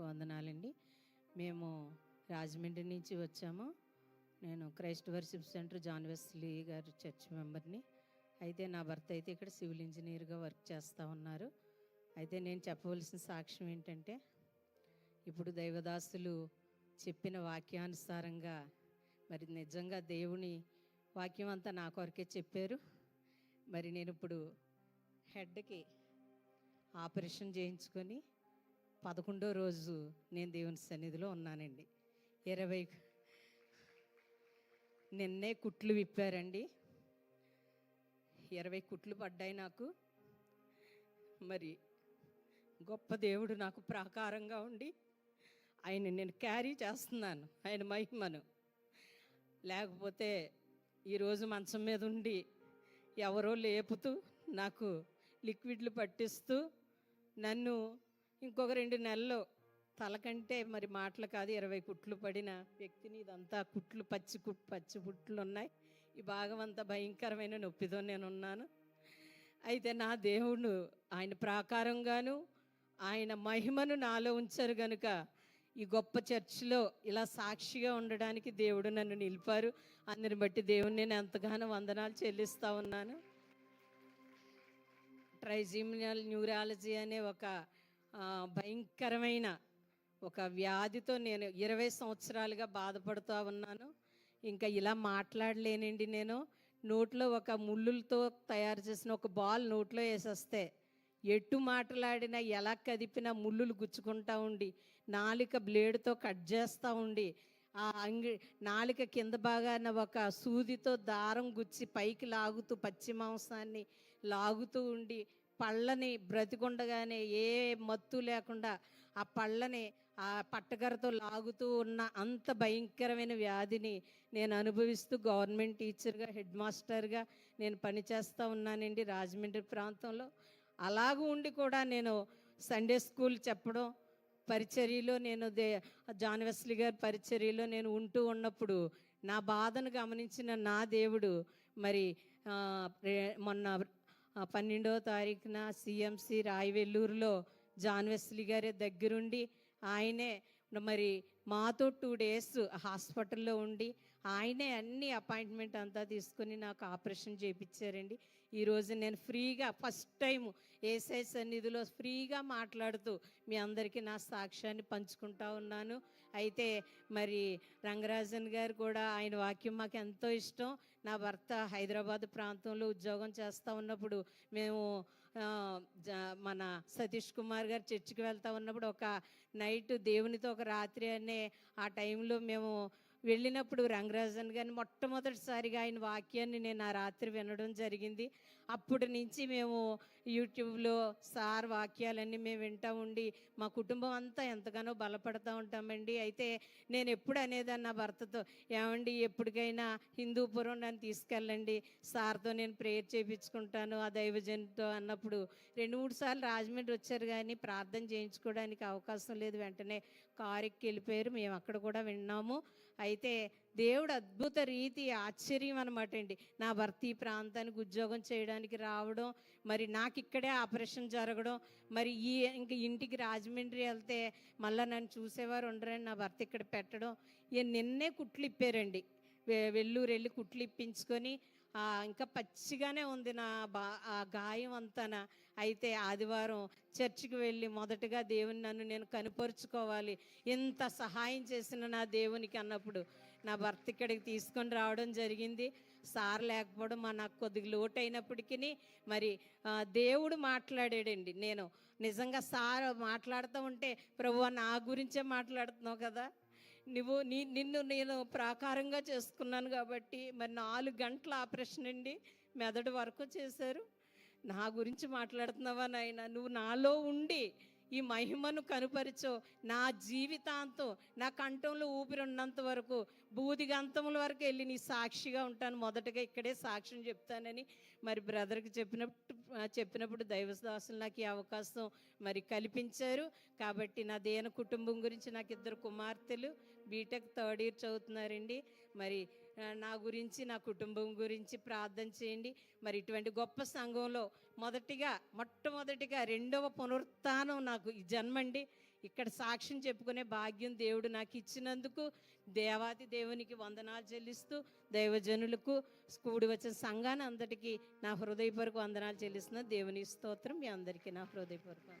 మీకు వందనాలండి. మేము రాజమండ్రి నుంచి వచ్చాము. నేను Christ worship centre John Wesley గారు చర్చ్ మెంబర్ని. అయితే నా భర్త అయితే ఇక్కడ సివిల్ ఇంజనీర్గా వర్క్ చేస్తూ ఉన్నారు. అయితే నేను చెప్పవలసిన సాక్ష్యం ఏంటంటే ఇప్పుడు దైవదాసులు చెప్పిన వాక్యానుసారంగా మరి నిజంగా దేవుని వాక్యం అంతా నా కొరకే చెప్పారు. మరి నేను ఇప్పుడు హెడ్కి ఆపరేషన్ చేయించుకొని పదకొండో రోజు నేను దేవుని సన్నిధిలో ఉన్నానండి. ఇరవై నిన్నే కుట్లు విప్పారండి. ఇరవై కుట్లు పడ్డాయి నాకు. మరి గొప్ప దేవుడు నాకు ప్రాకారంగా ఉండి ఆయన నేను క్యారీ చేస్తున్నాను ఆయన మహిమను. లేకపోతే ఈరోజు మంచం మీద ఉండి ఎవరో లేపుతూ నాకు లిక్విడ్లు పట్టిస్తూ నన్ను ఇంకొక రెండు నెలల్లో తలకంటే మరి మాటలు కాదు ఇరవై కుట్లు పడిన వ్యక్తిని ఇదంతా కుట్లు పచ్చి కుట్ పచ్చి కుట్లు ఉన్నాయి. ఈ భాగం అంతా భయంకరమైన నొప్పితో నేను ఉన్నాను. అయితే నా దేవుడు ఆయన ప్రాకారంగాను ఆయన మహిమను నాలో ఉంచారు గనుక ఈ గొప్ప చర్చిలో ఇలా సాక్షిగా ఉండడానికి దేవుడు నన్ను నిలిపారు. అందరిని బట్టి దేవుని నేను ఎంతగానో వందనాలు చెల్లిస్తూ ఉన్నాను. ట్రైజిమినల్ న్యూరాలజీ అనే ఒక భయంకరమైన ఒక వ్యాధితో నేను ఇరవై సంవత్సరాలుగా బాధపడుతూ ఉన్నాను. ఇంకా ఇలా మాట్లాడలేనండి నేను. నోట్లో ఒక ముళ్ళులతో తయారు చేసిన ఒక బాల్ నోట్లో వేసేస్తే ఎటు మాట్లాడినా ఎలా కదిపినా ముళ్ళులు గుచ్చుకుంటా ఉండి నాలిక బ్లేడ్తో కట్ చేస్తూ ఉండి ఆ అంగి నాలిక కింద భాగాన ఒక సూదితో దారం గుచ్చి పైకి లాగుతూ పచ్చి మాంసాన్ని లాగుతూ ఉండి పళ్ళని బ్రతికుండగానే ఏ మత్తు లేకుండా ఆ పళ్ళని ఆ పట్టకరతో లాగుతూ ఉన్న అంత భయంకరమైన వ్యాధిని నేను అనుభవిస్తూ గవర్నమెంట్ టీచర్గా హెడ్ మాస్టర్గా నేను పనిచేస్తూ ఉన్నానండి రాజమండ్రి ప్రాంతంలో. అలాగూ ఉండి కూడా నేను సండే స్కూల్ చెప్పడం పరిచర్యలో నేను దే జాన్ వెస్లీ గారి పరిచర్యలో నేను ఉంటూ ఉన్నప్పుడు నా బాధను గమనించిన నా దేవుడు మరి మొన్న పన్నెండో పన్నెండవ తారీఖున సిఎంసి రాయవెల్లూరులో జాన్ వెస్లీ గారి దగ్గరుండి ఆయనే మరి మాతో టూ డేస్ హాస్పిటల్లో ఉండి ఆయనే అన్ని అపాయింట్మెంట్ అంతా తీసుకుని నాకు ఆపరేషన్ చేయించారండి ఈరోజు నేను ఫ్రీగా ఫస్ట్ టైం ఏసఐ సన్నిధిలో ఫ్రీగా మాట్లాడుతూ మీ అందరికీ నా సాక్ష్యాన్ని పంచుకుంటా ఉన్నాను. అయితే మరి రంగరాజన్ గారు కూడా ఆయన వాక్యం మాకు ఎంతో ఇష్టం. నా భర్త హైదరాబాద్ ప్రాంతంలో ఉద్యోగం చేస్తూ ఉన్నప్పుడు మేము జ- మన సతీష్ కుమార్ గారు చర్చికి వెళ్తా ఉన్నప్పుడు ఒక నైట్ దేవునితో ఒక రాత్రి అనే ఆ టైంలో మేము వెళ్ళినప్పుడు రంగరాజన్ గారిని మొట్టమొదటిసారిగా ఆయన వాక్యాన్ని నేను ఆ రాత్రి వినడం జరిగింది. అప్పటి నుంచి మేము యూట్యూబ్లో సార్ వాక్యాలన్నీ మేము వింటూ ఉండి మా కుటుంబం అంతా ఎంతగానో బలపడతా ఉంటామండి. అయితే నేను ఎప్పుడు అనేదాన్ని నా భర్తతో ఏమండి ఎప్పటికైనా హిందూపురం నన్ను తీసుకెళ్ళండి. సార్తో నేను ప్రేయర్ చేయించుకుంటాను ఆ దైవజన్తో అన్నప్పుడు రెండు మూడు సార్లు రాజమండ్రి వచ్చారు కానీ ప్రార్థన చేయించుకోవడానికి అవకాశం లేదు. వెంటనే కారు ఎక్కి వెళ్ళిపోయారు. మేము అక్కడ కూడా విన్నాము. అయితే దేవుడు అద్భుత రీతి ఆశ్చర్యం అనమాట అండి. నా భర్త ఈ ప్రాంతానికి ఉద్యోగం చేయడానికి రావడం మరి నాకు ఇక్కడే ఆపరేషన్ జరగడం మరి ఈ ఇంక ఇంటికి రాజమండ్రి వెళ్తే మళ్ళీ నన్ను చూసేవారు ఉండరని నా భర్త ఇక్కడ పెట్టడం ఇక నిన్నే కుట్లు ఇప్పారండి. వె- వెల్లూరు వెళ్ళి కుట్లు ఇప్పించుకొని ఇంకా పచ్చిగానే ఉంది నా బా ఆ గాయం అంతాన. అయితే ఆదివారం చర్చికి వెళ్ళి మొదటగా దేవుని నన్ను నేను కనుపరుచుకోవాలి. ఎంత సహాయం చేసిన నా దేవునికి అన్నప్పుడు నా భర్త ఇక్కడికి తీసుకొని రావడం జరిగింది. సార్ లేకపోవడం మా నాకు కొద్దిగా లోటు అయినప్పటికీ మరి దేవుడు మాట్లాడాడండి. నేను నిజంగా సార్ మాట్లాడుతూ ఉంటే ప్రభు నా గురించే మాట్లాడుతున్నావు కదా? నువ్వు నీ నిన్ను నేను ప్రాకారంగా చేసుకున్నాను కాబట్టి మరి నాలుగు గంటల ఆపరేషన్ అండి మెదడు వరకు చేశారు. నా గురించి మాట్లాడుతున్నావా నాయన? నువ్వు నాలో ఉండి ఈ మహిమను కనుపరిచో నా జీవితాంతం నా కంఠంలో ఊపిరి ఉన్నంత వరకు బూదిగంతముల వరకు వెళ్ళి నీ సాక్షిగా ఉంటాను. మొదటగా ఇక్కడే సాక్ష్యం చెప్తానని మరి బ్రదర్కి చెప్పినప్పుడు చెప్పినప్పుడు దైవదాసులు నాకు ఈ అవకాశం మరి కల్పించారు. కాబట్టి నా దేన కుటుంబం గురించి నాకు ఇద్దరు కుమార్తెలు బీటెక్ థర్డ్ ఇయర్ చదువుతున్నారండి. మరి నా గురించి నా కుటుంబం గురించి ప్రార్థన చేయండి. మరి ఇటువంటి గొప్ప సంఘంలో మొదటిగా మొట్టమొదటిగా రెండవ పునరుత్థానం నాకు జన్మండి. ఇక్కడ సాక్ష్యం చెప్పుకునే భాగ్యం దేవుడు నాకు ఇచ్చినందుకు దేవాది దేవునికి వందనాలు చెల్లిస్తూ దైవజనులకు కూడి వచ్చిన సంఘాన్ని అందరికీ నా హృదయపూర్వక వందనాలు చెల్లిస్తున్న. దేవుని స్తోత్రం మీ అందరికీ నా హృదయపూర్వక